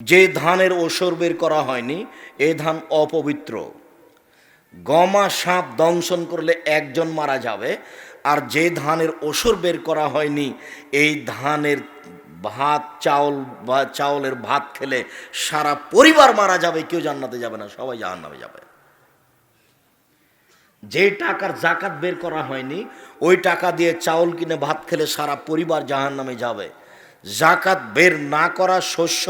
যে ধানের ওসর বের করা হয়নি এই ধান অপবিত্র। গমা সাপ দংশন করলে একজন মারা যাবে, আর যে ধানের ওসর বের করা হয়নি, এই ধানের ভাত, চাউল বা চাউলের ভাত খেলে সারা পরিবার মারা যাবে, কেউ জান্নাতে যাবে না, সবাই জাহান্নামে যাবে। যে টাকার জাকাত বের করা হয়নি, ওই টাকা দিয়ে চাউল কিনে ভাত খেলে সারা পরিবার জাহান নামে যাবে। জাকাত বের না করা শস্য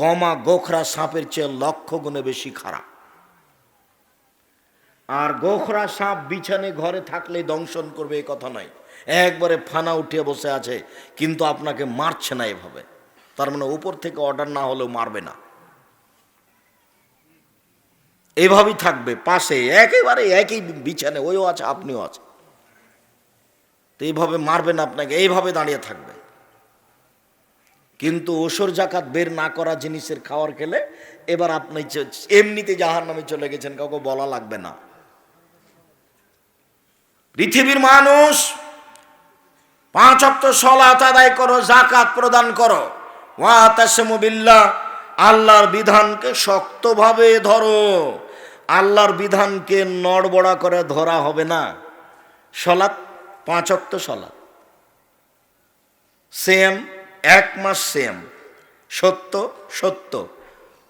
গমা গোখরা সাপের চেয়ে লক্ষ গুণে বেশি খারাপ। আর গোখরা সাপ বিছানে ঘরে থাকলে দংশন করবে এই কথা নয়। একবারে ফানা উঠিয়ে বসে আছে, কিন্তু আপনাকে মারছে না এভাবে। তার মানে উপর থেকে অর্ডার না হলেও মারবে না। এভাবেই থাকবে, পাশে একেবারে একই বিছানে, ওইও আছে, আপনিও আছে। তো এইভাবে মারবেন আপনাকে, এইভাবে দাঁড়িয়ে থাকবে। কিন্তু ওসর জাকাত বের না করা জিনিসের খাওয়ার খেলে এবার আপনি এমনিতে জাহার নামে চলে গেছেন, কাউকে বলা লাগবে না। পৃথিবীর মানুষ, পাঁচ অক্ট সলাত আদায় করো, জাকাত প্রদান করো। ওয়া তাসমু বিল্লাহ, আল্লাহর বিধানকে শক্তভাবে ধরো। আল্লাহর বিধানকে নড়বড়া করে ধরা হবে না। সলাৎ, পাঁচ অক্ট সলাৎ। সেম এক মাস সেম সত্য সত্য।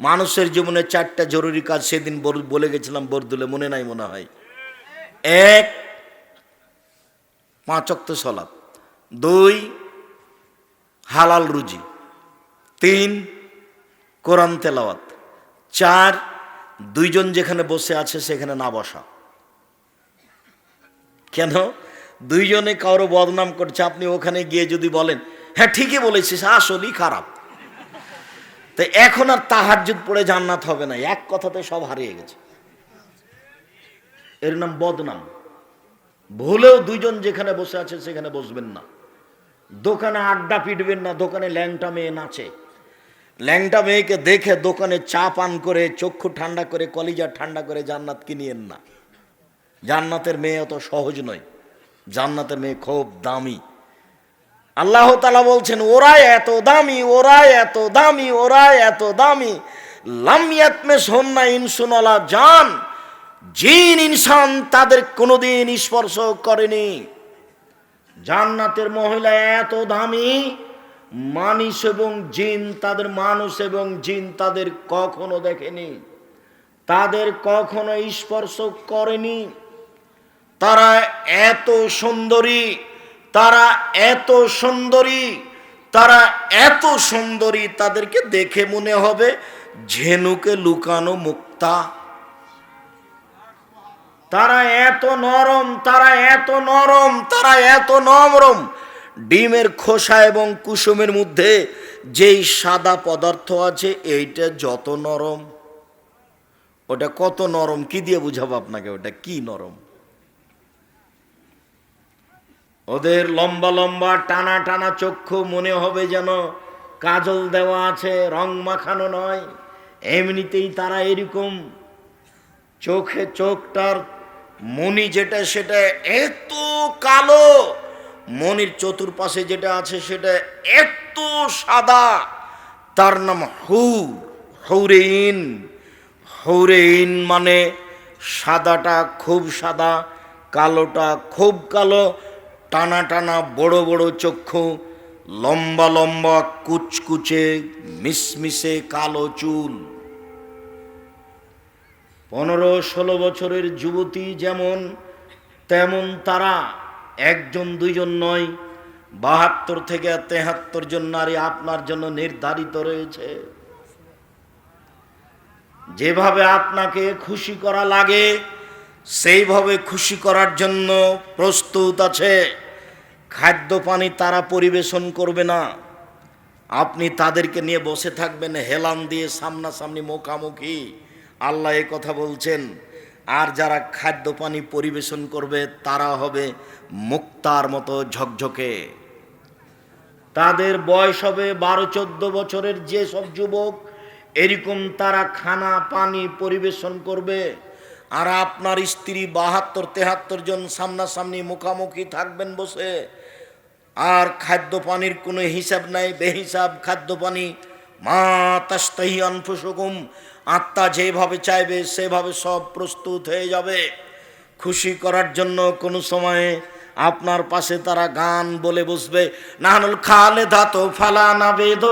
মানুষের জীবনে চারটা জরুরি কাজ সেদিন বল- গেছিলাম বরদুলে মনে নাই মনে হয়। এক, পাঁচ অক্ত সলাৎ দুই, হালাল রুজি। তিন, কোরআন তেলাওয়াত। চার, দুইজন যেখানে বসে আছে সেখানে না বসা। কেন? দুইজনে কারও বদনাম করছে, আপনি ওখানে গিয়ে যদি বলেন হ্যাঁ ঠিকই বলেছিস, আসলেই খারাপ। তো এখন আর তাহাজ্জুদ পড়ে জান্নাত হবে না, এক কথাতে সব হারিয়ে গেছে। এর নাম বদনাম। ভুলেও দুইজন যেখানে বসে আছে সেখানে বসবেন না। দোকানে আড্ডা পিটবেন না, দোকানে ল্যাংটা মেয়ে নাচে। ল্যাংটা মেয়েকে দেখে দোকানে চা পান করে, চক্ষু ঠান্ডা করে, কলিজা ঠান্ডা করে জান্নাত কিনিয়েন না? জান্নাতের মেয়ে অত সহজ নয়। জান্নাতের মেয়ে খুব দামি। আল্লাহ তালা বলছেন, ওরা এত দামি, ওরা এত দামি, ওরা এত দামি। লামিয়াত মে সন্না ইনসুনলা জান। জিন, ইনসান তাদের কোনোদিন স্পর্শ করেনি। জান্নাতের মহিলা এত দামি, মানুষ এবং জিন তাদের, মানুষ এবং জিন তাদের কখনো দেখেনি। তাদের কখনো স্পর্শ করেনি। তারা এত সুন্দরী তারা এত সুন্দরী, তারা এত সুন্দরী, তাদেরকে দেখে মনে হবে ঝেনুকে লুকানো মুক্তা। তারা এত নরম, তারা এত নরম, তারা এত নরম ডিমের খোসা এবং কুসুমের মধ্যে যেই সাদা পদার্থ আছে, এইটা যত নরম। ওটা কত নরম? কি দিয়ে বুঝাবো আপনাকে? ওটা কি নরম? ওদের লম্বা লম্বা টানা টানা চক্ষু মনে হবে যেন কাজল দেওয়া আছে, রং মাখানো নয়। এমনিতেই তারা এরকম চোখে চোখটার মনি যেটা, সেটা এত কালো। মনির চতুর্পাশে যেটা আছে, সেটা এত সাদা। তার নাম হৌর, হৌরেইন। হৌরেইন মানে সাদাটা খুব সাদা, কালোটা খুব কালো। টানা টানা বড় বড় চক্ষু, লম্বা লম্বা কুচকুচে, মিসমিসে কালো চুল। পনেরো ষোলো বছরের যুবতী যেমন, তেমন তারা একজন দুইজন নয়, বাহাত্তর থেকে তেহাত্তর জন নারী আপনার জন্য নির্ধারিত রয়েছে। যেভাবে আপনাকে খুশি করা লাগে সেইভাবে খুশি করার জন্য প্রস্তুত আছে। খাদ্য পানি তারা পরিবেশন করবে না। আপনি তাদেরকে নিয়ে বসে থাকবেন, হেলান দিয়ে সামনাসামনি মুখামুখি। আল্লাহ এ কথা বলছেন, আর যারা খাদ্য পানি পরিবেশন করবে, তারা হবে মুক্তার মতো ঝকঝকে। তাদের বয়স হবে বারো চোদ্দ বছরের যেসব যুবক, এরকম তারা খানা পানি পরিবেশন করবে। আর আপনার স্ত্রী বাহাত্তর, তেহাত্তর জন সামনাসামনি মুখামুখি থাকবেন বসে। আর খাদ্য পানির কোনো হিসাব নাই, বেহিসাব খাদ্য পানি। মা তাস্তাহি অনফুসুকুম আত্মা যেভাবে চাইবে সেভাবে সব প্রস্তুত হয়ে যাবে। খুশি করার জন্য কোনো সময়ে আপনার পাশে তারা গান বলে বসবে। নাহানুল খালে ধাতো ফালানা বেদ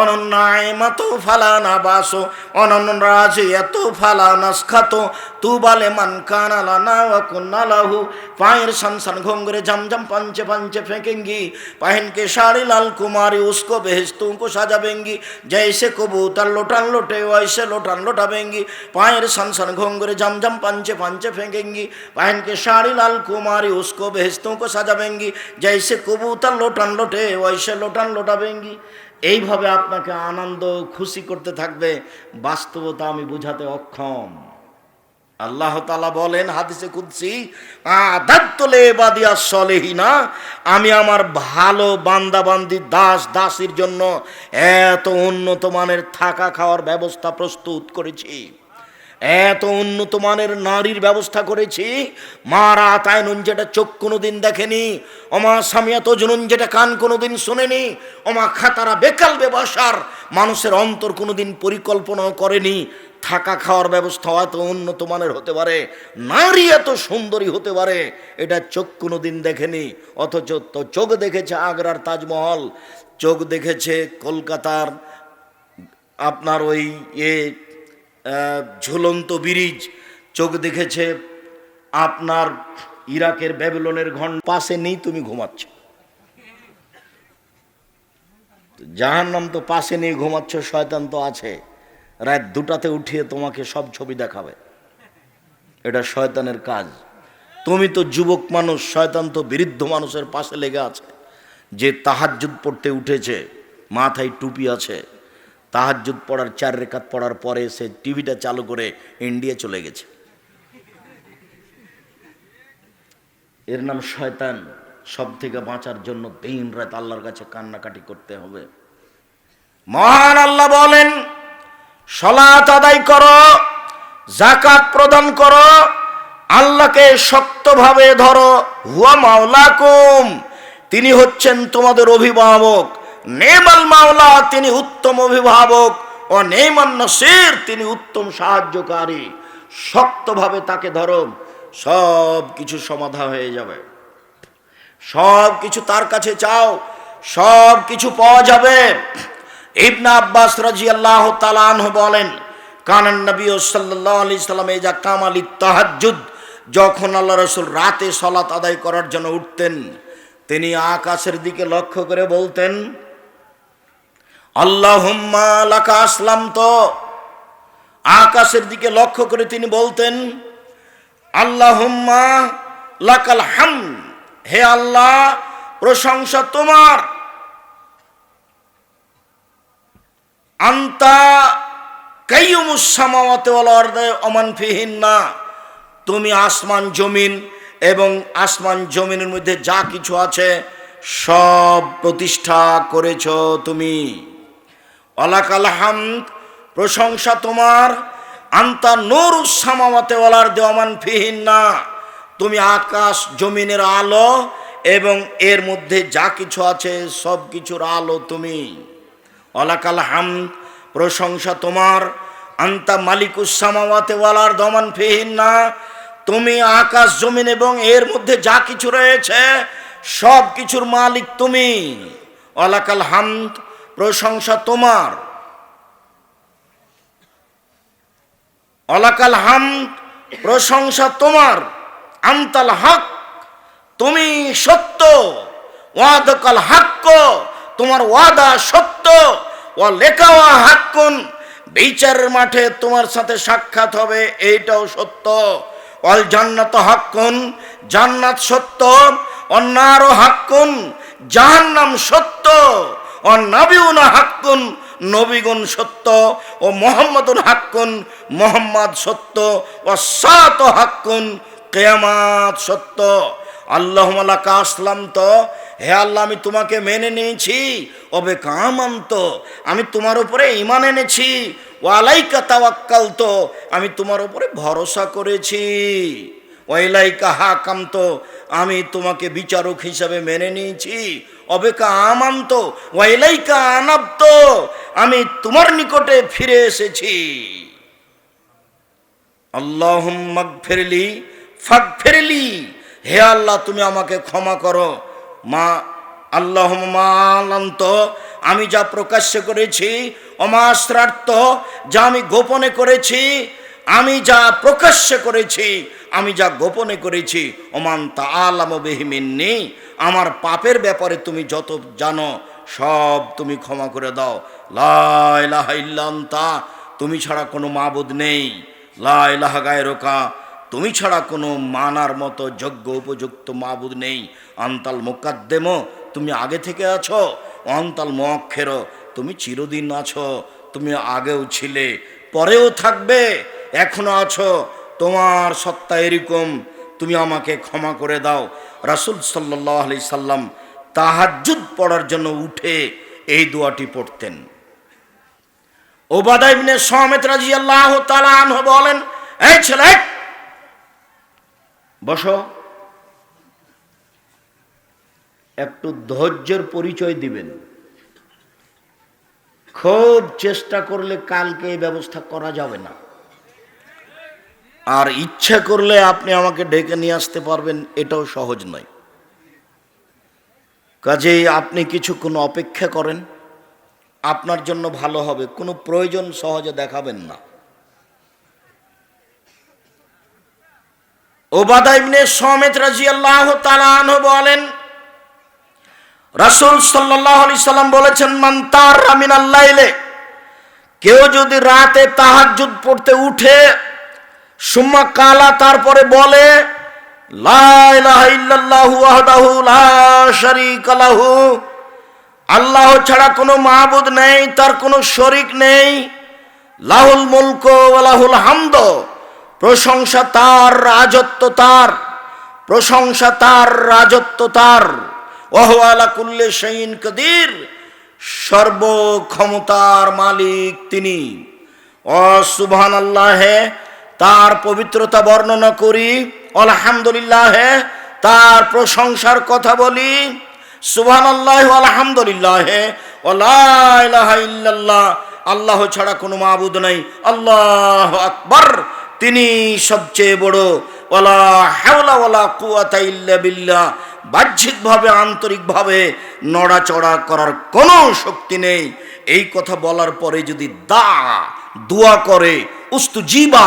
অনন্যায় মাতো ফালানা বাসো, অনন্য রাজে এত ফালানা খাতো তু বালে মান কানালা না কুন্নালাহু পায়ের সানসান ঘোঙ্গরে ঝামঝাম পাঞ্চে পাঞ্চে ফেঁকেঙ্গি, পাহিনকে শাড়ি লাল কুমারী উস্কো বেহেস তুমকো সাজাবেঙ্গি কবু তার লোটান লোটে ওইসে লোটান লোটাবেঙ্গি, পায়ের সানসান ঘোঙ্গরে ঝামঝাম পাঞ্চে পাঞ্চে ফেঁকেঙ্গি, পাহিনকে শাড়ি লাল কুমারী উস্কো বেহেস রিস্তুম কো সাজাবেঙ্গি যাইসে কবুতার লোটান লোটে ওইসে লোটান লোটাবেঙ্গি এইভাবে আপনাকে আনন্দ খুশি করতে থাকবে বাস্তবতা আমি বুঝাতে অক্ষম আল্লাহ তালা বলেন হাদিসে খুঁজছি আদাত্তলে বাদিয়া সলেহিনা আমি আমার ভালো বান্দাবান্দি দাস দাসির জন্য এত উন্নত মানের থাকা খাওয়ার ব্যবস্থা প্রস্তুত করেছি। এত উন্নত মানের নারীর ব্যবস্থা করেছি। মারা তাইনুন যেটা চোখ কোনোদিন দেখেনি অমা সামিয়াত জুনুন যেটা কান কোনোদিন শোনেনি অমা খাতারা বেকাল ব্যবসার মানুষের অন্তর কোনোদিন পরিকল্পনাও করেনি। থাকা খাওয়ার ব্যবস্থা এত উন্নত মানের হতে পারে, নারী এত সুন্দরী হতে পারে, এটা চোখ কোনোদিন দেখেনি, অথচ তো চোখ দেখেছে আগ্রার তাজমহল, চোখ দেখেছে কলকাতার আপনার ওই এ ঝুলন্ত ব্রিজ, চোখ দেখেছে আপনার ইরাকের ব্যাবিলনের ঘন পাশে নেই, তুমি ঘুমাচ্ছ। জাহান নাম তো পাশে নিয়ে ঘুমাচ্ছ, শয়তান তো আছে। রাত দুটাতে উঠিয়ে তোমাকে সব ছবি দেখাবে। এটা শয়তানের কাজ। তুমি তো যুবক মানুষ, শয়তান তো বৃদ্ধ মানুষের পাশে লেগে আছে। যে তাহাজ্জুদ পড়তে উঠেছে, মাথায় টুপি আছে। তাহাজ্জুদ পড়ার, চার রেখাত পড়ার পরে সে টিভিটা চালু করে ইন্ডিয়া চলে গেছে। এর নাম শয়তান। সব থেকে বাঁচার জন্য দিন রাত আল্লাহর কাছে কান্নাকাটি করতে হবে। মহান আল্লাহ বলেন সলাত আদায় করো জাকাত প্রদান করো, আল্লাহকে শক্তভাবে ধরো। হুয়া মাওলাকুম, তিনি হচ্ছেন তোমাদের অভিভাবক। নেমাল মাওলা, তিনি উত্তম অভিভাবক, ও নেমান নসির, তিনি উত্তম সাহায্যকারী। শক্তভাবে তাকে ধরো, সব কিছু সমাধা হয়ে যাবে। সব কিছু তার কাছে চাও, সব কিছু পাওয়া যাবে। ইবনা আব্বাস রাজি আল্লাহ তালানহ বলেন, কানান নবী সাল্লাহ আলি সাল্লাম এই যা কামালি তাহাজুদ যখন আল্লাহ রসুল রাতে সলাত আদায় করার জন্য উঠতেন, তিনি আকাশের দিকে লক্ষ্য করে বলতেন আল্লাহুম্মা লাকা আসলাম তো আকাশের দিকে লক্ষ্য করে তিনি বলতেন, আল্লাহুম্মা লাকাল হাম হে আল্লাহ, প্রশংসা তোমার। আন্তা ফিহিন্না। তুমি আসমান, জমিন এবং আসমান, জমিনের মধ্যে যা কিছু আছে সব প্রতিষ্ঠা করেছ তুমি। অলাকাল হামদ, প্রশংসা তোমার। আন্তা নূর সামাওয়াতে ওয়ালার দেওয়ামান ফিহিন না তুমি আকাশ জমিনের আলো এবং এর মধ্যে যা কিছু আছে সব কিছুর আলো তুমি। অলাকাল হাম প্রশংসা তোমার। আন্তা মালিকুসামাওয়াতে ওয়ালার দমান ফিহিন্না। তুমি আকাশ, জমিন এবং এর মধ্যে যা কিছু রয়েছে সব কিছুর মালিক তুমি। অলাকাল হামদ প্রশংসা তোমার। অলাকাল হাম, প্রশংসা তোমার। আন্তাল হক, তুমি সত্য। ওয়াদকাল হাক্ক, তোমার ওয়াদা সত্য। ও লেখাওয়া হাক্কুন বিচারের মাঠে তোমার সাথে সাক্ষাৎ হবে, এইটাও সত্য। অল জান্নাত হাক্কুন, জান্নাত সত্য। অন্যারও হাক্কুন, জাহান্নাম সত্য। ও নাবিউনা হাক্কুন, নবীগুন সত্য ও মোহাম্মদুন হাক্কুন, মোহাম্মদ সত্য ও সাত হাক্কুন, কেয়ামাত সত্য। আল্লাহ মালাকা আসলাম তো হে আল্লাহ, আমি তোমাকে মেনে নিয়েছি, অবে কামান্ত। আমি তোমার উপরে ইমান এনেছি। ওয়ালাইকা তাওয়াক্কাল তো আমি তোমার উপরে ভরসা করেছি। ওয়াইলাইকা হাকাম তো, আমি তোমাকে বিচারক হিসাবে মেনে নিয়েছি। অবেকা আমান্ত ওয়াইলাইকা আনাব্ত আমি তোমার নিকটে ফিরে এসেছি। আল্লাহ ফেরলি ফাঁক ফেরলি হে আল্লাহ, তুমি আমাকে ক্ষমা করো। মা আল্লাহ মালান্ত আমি যা প্রকাশ্য করেছি, অমাশ্রার্থ, যা আমি গোপনে করেছি আমি যা প্রকাশ্যে করেছি, আমি যা গোপনে করেছি, ওমান তা বেহিমিন্নি আমার পাপের ব্যাপারে তুমি যত জানো, সব তুমি ক্ষমা করে দাও। লাইলাহাইল্লান্তা তুমি ছাড়া কোনো মাবুদ নেই। লাইলাহা গায়রকা, তুমি ছাড়া কোনো মানার মতো যোগ্য উপযুক্ত মাবুদ নেই। আন্তাল মোকাদ্দেম, তুমি আগে থেকে আছো। অন্তাল মক্ষের তুমি চিরদিন আছো। তুমি আগেও ছিলে, পরেও থাকবে। এখনও আছো? তোমার সত্তা এরকম, তুমি আমাকে ক্ষমা করে দাও। রাসুল সাল্লাহ আলি সাল্লাম তাহাজুদ পড়ার জন্য উঠে এই দোয়াটি পড়তেন। ওবাদা ইবনে সমেত রাজি আল্লাহ তালাহ বলেন, এই ছেলে, বসো। একটু ধৈর্যের পরিচয় দিবেন। খুব চেষ্টা করলে কালকে এই ব্যবস্থা করা যাবে না। আর ইচ্ছা করলে আপনি আমাকে ডেকে নিয়ে আসতে পারবেন, এটাও সহজ নয়। কাজেই আপনি কিছুক্ষণ অপেক্ষা করেন, আপনার জন্য ভালো হবে, কোনো প্রয়োজন সহজে দেখাবেন না। বলেন, রাসূল বলেছেন কেউ যদি রাতে তাহাজ্জুদ পড়তে উঠে সুম্মা কালা তারপরে বলে আল্লাহ ছাড়া কোনো মাবুদ নেই, তার কোনো শরিক নেই। লাহুল মুলক লাহুল হামদ। প্রশংসা তার, রাজত্ব তার। প্রশংসা তার, রাজত্ব তার। ওহওয়ালা কুল্লে শাইন কদির। সর্বক্ষমতার মালিক তিনি। অসুবহান আল্লাহে তার পবিত্রতা বর্ণনা করি। আলহামদুলিল্লাহ, তার প্রশংসার কথা বলি। সুবহান আল্লাহ আলহামদুলিল্লাহ ইল্লাল্লাহ, আল্লাহ ছাড়া কোনো মাবুদ নাই। আল্লাহ আকবর, তিনি সবচেয়ে বড়। ওলা হাওলা ওলা কুয়াতা ইল্লা বিল্লাহ, বাহ্যিকভাবে, আন্তরিকভাবে নড়াচড়া করার কোনো শক্তি নেই। এই কথা বলার পরে যদি দা, দোয়া করে উস্তু জীবা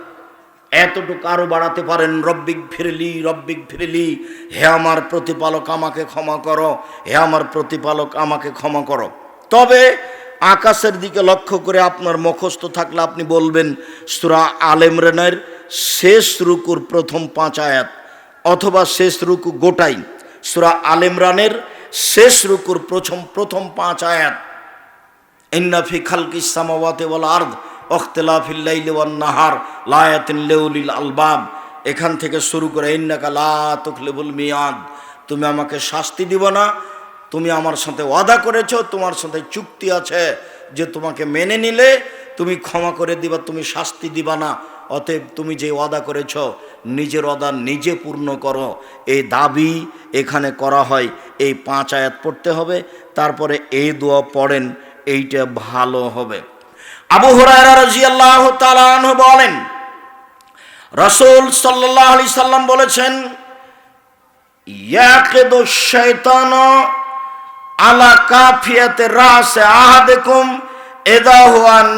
এতটুকু আরও বাড়াতে পারেন, রব্বিক ফিরলি রব্বিক ফিরলি। হে আমার প্রতিপালক, আমাকে ক্ষমা করো। হে আমার প্রতিপালক, আমাকে ক্ষমা করো। তবে আকাশের দিকে লক্ষ্য করে আপনার মুখস্থ থাকলে আপনি বলবেন, সুরা আলেমরানের শেষ রুকুর প্রথম পাঁচ আয়াত অথবা শেষ রুকু গোটাই। সুরা আলেমরানের শেষ রুকুর প্রথম প্রথম পাঁচ আয়াত। ইন্নাফি খালকি সামাওয়াতে ওয়াল আরদ। লায়াতিন লেউলিল আলবাব এখান থেকে শুরু করে ইন্নাকা মিয়াদ। তুমি আমাকে শাস্তি দিব না, তুমি আমার সাথে ওয়াদা করেছ, তোমার সাথে চুক্তি আছে যে তোমাকে মেনে নিলে তুমি ক্ষমা করে দিবা, তুমি শাস্তি দিবা না। অতএব তুমি যে ওয়াদা করেছ, নিজের ওয়াদা নিজে পূর্ণ করো। এই দাবি এখানে করা হয়, এই পাঁচ আয়াত পড়তে হবে, তারপরে এই দোয়া পড়েন, এইটা ভালো হবে। আবু আনহু বলেন, রাসূল সাল্লাল্লাহু আলাইহি সাল্লাম বলেছেন, ইয়াকিদু শাইতানু আলা কাফিয়াতে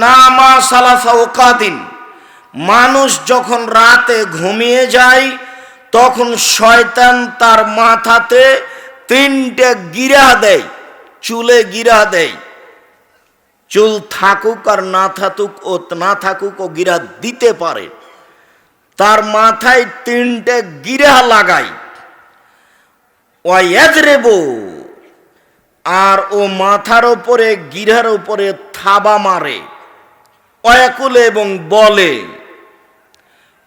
নামা ওকাদিন মানুষ যখন রাতে ঘুমিয়ে যায়, তখন শয়তান তার মাথাতে তিনটে গিরা দেয়, চুলে গিরা দেয়। চুল থাকুক আর না থাকুক ও না থাকুক ও গিরা দিতে পারে। তার মাথায় তিনটে গিরা লাগাই। ওয়াজরেবো আর ও মাথার ওপরে গিরার ওপরে থাবা মারে। অয়াকুলে এবং বলে,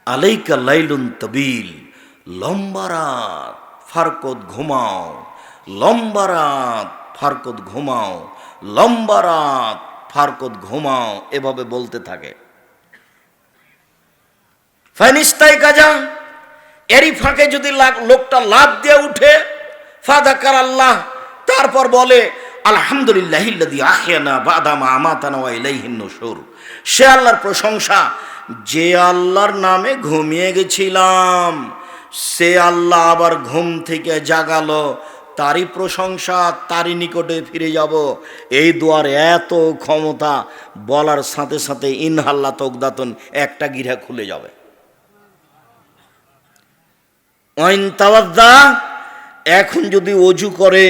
আলাইকা লাইলুন তবিল, লম্বা রাত ফারকত ঘুমাও, লম্বা রাত ফারকত ঘুমাও, লম্বা রাত ফারকত ঘুমাও, এভাবে বলতে থাকে। কাজা এরই ফাঁকে যদি লোকটা লাভ দিয়ে উঠে ফাদাকার আল্লাহ তারপর বলে আলহামদুলিল্লাহ সে আল্লাহর প্রশংসা, যে আল্লাহর নামে ঘুমিয়ে গেছিলাম, সে আল্লাহ আবার ঘুম থেকে জাগালো তারই প্রশংসা, তারই নিকটে ফিরে যাব। এই দুয়ার এত ক্ষমতা, বলার সাথে সাথে ইনহাল্লা তকদাতন একটা গিরা খুলে যাবে। এখন যদি অজু করে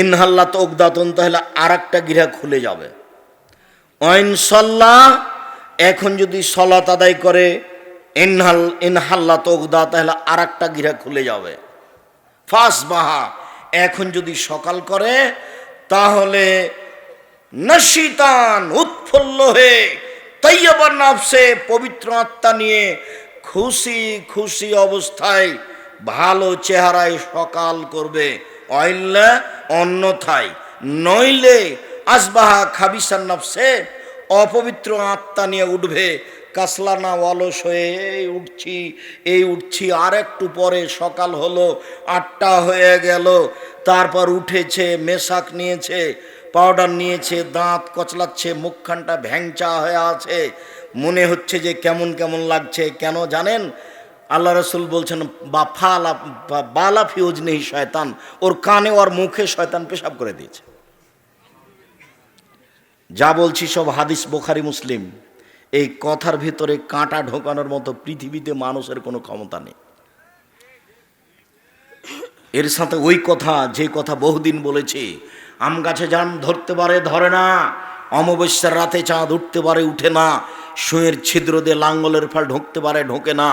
ইনহাল্লা তকদাতন, তাহলে আর একটা গিরা খুলে যাবে। ওয়াইন সল্লা, এখন যদি সলাত আদায় করে ইনহাল, ইনহাল্লা তকদা, তাহলে আর একটা গিরা খুলে যাবে। ফাঁস বাহা এখন যদি সকাল করে, তাহলে নশিতান উৎফুল্ল হয়ে তৈয়বার নাফসে পবিত্র আত্মা নিয়ে খুশি খুশি অবস্থায় ভালো চেহারায় সকাল করবে। অইল্লা অন্যথায়। নইলে আসবাহা খাবিসার নাফসে অপবিত্র আত্মা নিয়ে উঠবে কাসলানা অলস হয়ে, এই উঠছি এই উঠছি। আর একটু পরে সকাল হলো, আটটা হয়ে গেল। তারপর উঠেছে, মেশাক নিয়েছে, পাউডার নিয়েছে, দাঁত কচলাচ্ছে, মুখখানটা ভ্যাংচা হয়ে আছে। মনে হচ্ছে যে কেমন কেমন লাগছে। কেন জানেন? আল্লাহ রসুল বলছেন, বা ফালা বালা ফিউজ নেই শয়তান। ওর কানে ওর মুখে শয়তান পেশাব করে দিয়েছে। যা বলছি সব হাদিস, বোখারি, মুসলিম। এই কথার ভিতরে কাঁটা ঢোকানোর মতো পৃথিবীতে মানুষের কোনো ক্ষমতা নেই। এর সাথে ওই কথা, যে কথা বহুদিন বলেছি, আম গাছে যান ধরতে পারে, ধরে না। অমাবস্যার রাতে চাঁদ উঠতে পারে, উঠে না। শুয়ের ছিদ্র দিয়ে লাঙ্গলের ফাল ঢুকতে পারে, ঢোকে না।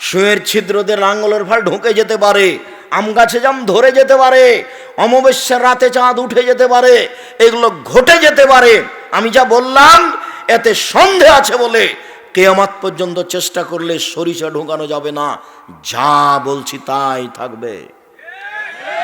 শুয়ের ছিদ্র দিয়ে লাঙ্গলের ফাল ঢুকে যেতে পারে, আম গাছে জাম ধরে যেতে পারে। অমাবস্যার রাতে চাঁদ উঠে যেতে পারে, এগুলো ঘটে যেতে পারে। আমি যা বললাম এতে সন্দেহ আছে বলে কেয়ামাত পর্যন্ত চেষ্টা করলে সরিষা ঢোকানো যাবে না। যা বলছি তাই থাকবে।